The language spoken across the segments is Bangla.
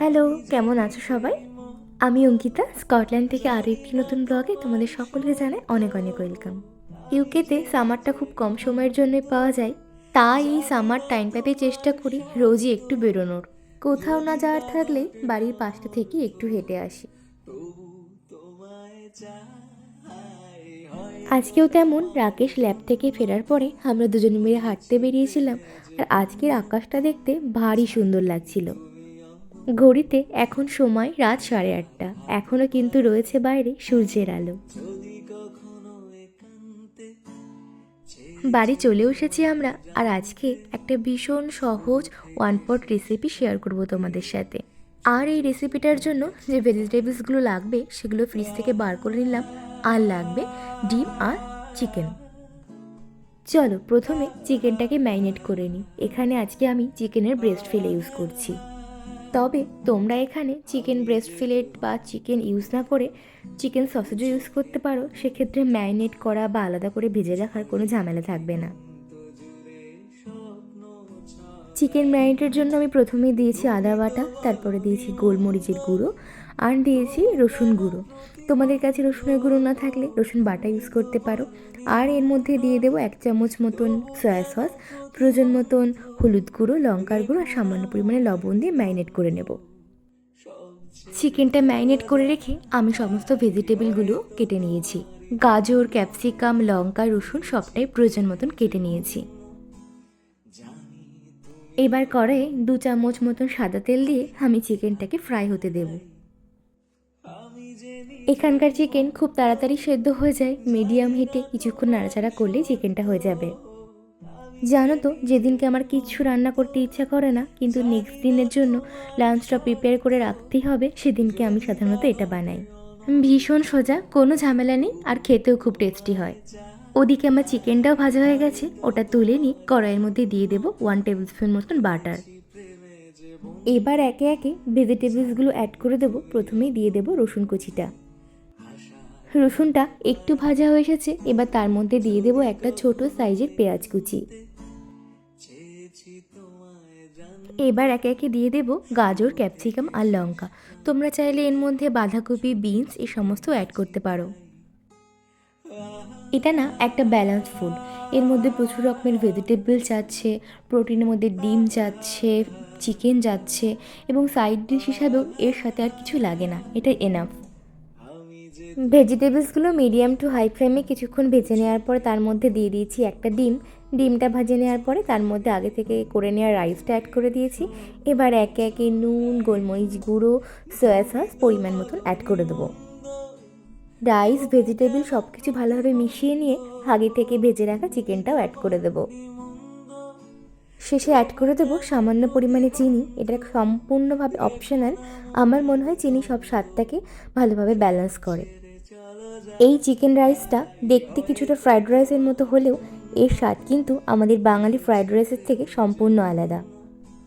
হ্যালো, কেমন আছো সবাই? আমি অঙ্কিতা, স্কটল্যান্ড থেকে আরও একটি নতুন ব্লগে তোমাদের সকলকে জানাই অনেক অনেক ওয়েলকাম। ইউকেতে সামারটা খুব কম সময়ের জন্যই পাওয়া যায়, তাই এই সামার টাইম টাইমটাতে চেষ্টা করি রোজই একটু বেরোনোর। কোথাও না যাওয়ার থাকলে বাড়ির পাশটা থেকে একটু হেঁটে আসি। আজকেও তেমন রাকেশ ল্যাব থেকে ফেরার পরে আমরা দুজনে মিলে হাঁটতে বেরিয়েছিলাম, আর আজকের আকাশটা দেখতে ভারী সুন্দর লাগছিল। ঘড়িতে এখন সময় রাত সাড়ে আটটা। এখনও কিন্তু রয়েছে বাইরে সূর্যের আলো। বাড়ি চলে এসেছি আমরা, আর আজকে একটা ভীষণ সহজ ওয়ান পট রেসিপি শেয়ার করব তোমাদের সাথে। আর এই রেসিপিটার জন্য যে ভেজিটেবলসগুলো লাগবে, সেগুলো ফ্রিজ থেকে বার করে নিলাম। আর লাগবে ডিম আর চিকেন চলো, প্রথমে চিকেনটাকে ম্যারিনেট করে নিই। এখানে আজকে আমি চিকেনের ব্রেস্ট ফিলে ইউজ করছি। তবে তোমরা এখানে চিকেন ব্রেস্ট ফিলেট বা চিকেন ইউজ না করে চিকেন সসেজও ইউজ করতে পারো। সেক্ষেত্রে ম্যারিনেট করা বা আলাদা করে ভেজে রাখার কোনো ঝামেলা থাকবে না। চিকেন ম্যারিনেটের জন্য আমি প্রথমে দিয়েছি আদা বাটা, তারপরে দিয়েছি গোলমরিচের গুঁড়ো। আর দিয়েছি রসুন গুঁড়ো। তোমাদের কাছে রসুনের গুঁড়ো না থাকলে রসুন বাটা ইউজ করতে পারো। আর এর মধ্যে দিয়ে দেবো এক চামচ মতন সয়া সস প্রয়োজন মতন হলুদ গুঁড়ো, লঙ্কার গুঁড়ো আর সামান্য পরিমাণে লবণ দিয়ে ম্যারিনেট করে নেব। চিকেনটা ম্যারিনেট করে রেখে আমি সমস্ত ভেজিটেবলগুলো কেটে নিয়েছি। গাজর ক্যাপসিকাম লঙ্কা, রসুন সবটাই প্রয়োজন মতন কেটে নিয়েছি। এবার কড়াইয়ে দু চামচ মতন সাদা তেল দিয়ে আমি চিকেনটাকে ফ্রাই হতে দেব। এখানকার চিকেন খুব তাড়াতাড়ি সেদ্ধ হয়ে যায়। মিডিয়াম হিটে কিছুক্ষণ নাড়াচাড়া করলেই চিকেনটা হয়ে যাবে। জানো তো, যেদিনকে আমার কিচ্ছু রান্না করতে ইচ্ছা করে না, কিন্তু নেক্সট দিনের জন্য লাঞ্চটা প্রিপেয়ার করে রাখতেই হবে, সেদিনকে আমি সাধারণত এটা বানাই। ভীষণ সোজা, কোনো ঝামেলা নেই, আর খেতেও খুব টেস্টি হয়। ওদিকে আমার চিকেনটাও ভাজা হয়ে গেছে, ওটা তুলে নিই কড়াইয়ের মধ্যে দিয়ে দেবো ওয়ান টেবিল স্পুন মতন বাটার এবার একে একে ভেজিটেবলসগুলো অ্যাড করে দেবো, প্রথমেই দিয়ে দেবো রসুন কুচিটা। রসুনটা একটু ভাজা হয়ে এসেছে, এবার তার মধ্যে দিয়ে দেবো একটা ছোট সাইজের পেঁয়াজ কুচি। এবার একে একে দিয়ে দেবো গাজর, ক্যাপসিকাম আর লঙ্কা। তোমরা চাইলে এর মধ্যে বাঁধাকপি, বিনস এই সমস্ত অ্যাড করতে পারো। এটা না একটা ব্যালেন্স ফুড এর মধ্যে প্রচুর রকমের ভেজিটেবল যাচ্ছে প্রোটিনের মধ্যে ডিম যাচ্ছে চিকেন যাচ্ছে, এবং সাইড ডিশ হিসাবেও এর সাথে আর কিছু লাগে না। এটা এনাফ ভেজিটেবলসগুলো মিডিয়াম টু হাই ফ্লেমে কিছুক্ষণ ভেজে নেওয়ার পরে তার মধ্যে দিয়ে দিয়েছি একটা ডিম। ডিমটা ভাজে নেওয়ার পরে তার মধ্যে আগে থেকে করে নেওয়া রাইসটা অ্যাড করে দিয়েছি। এবার একে একে নুন, গোলমরিচ গুঁড়ো, সয়া সস পরিমাণ মতন অ্যাড করে দেবো। রাইস, ভেজিটেবল সব কিছু ভালোভাবে মিশিয়ে নিয়ে আগে থেকে ভেজে রাখা চিকেনটাও অ্যাড করে দেবো। শেষে অ্যাড করে দেবো সামান্য পরিমাণে চিনি। এটা সম্পূর্ণভাবে অপশনাল আমার মনে হয় চিনি সব স্বাদটাকে ভালোভাবে ব্যালেন্স করে। এই চিকেন রাইসটা দেখতে কিছুটা ফ্রাইড রাইসের মতো হলেও এর স্বাদ কিন্তু আমাদের বাঙালি ফ্রাইড রাইসের থেকে সম্পূর্ণ আলাদা।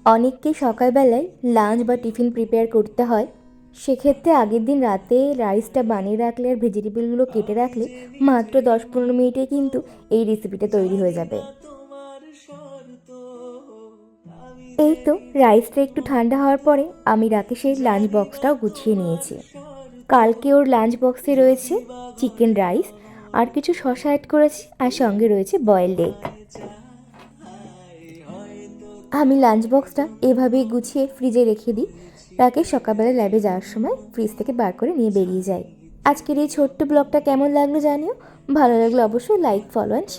অনেককে সকালবেলায় লাঞ্চ বা টিফিন প্রিপেয়ার করতে হয়। সেক্ষেত্রে আগের দিন রাতে রাইসটা বানিয়ে রাখলে আর ভেজিটেবলগুলো কেটে রাখলে মাত্র দশ পনেরো মিনিটে কিন্তু এই রেসিপিটা তৈরি হয়ে যাবে। এই তো রাইসটা একটু ঠান্ডা হওয়ার পরে আমি রাকেশের লাঞ্চ বক্সটাও গুছিয়ে নিয়েছি। কালকে ওর লাঞ্চ বক্সে রয়েছে চিকেন রাইস আর কিছু শশা অ্যাড করেছি আর সঙ্গে রয়েছে বয়েলড এগ আমি লাঞ্চ বক্সটা এভাবেই গুছিয়ে ফ্রিজে রেখে দিই রাকেশ সকালবেলা ল্যাবে যাওয়ার সময় ফ্রিজ থেকে বার করে নিয়ে বেরিয়ে যায় আজকের এই ছোট্ট ব্লগটা কেমন লাগল জানিও, ভালো লাগলে অবশ্যই লাইক ফলো অ্যান্ড শেয়ার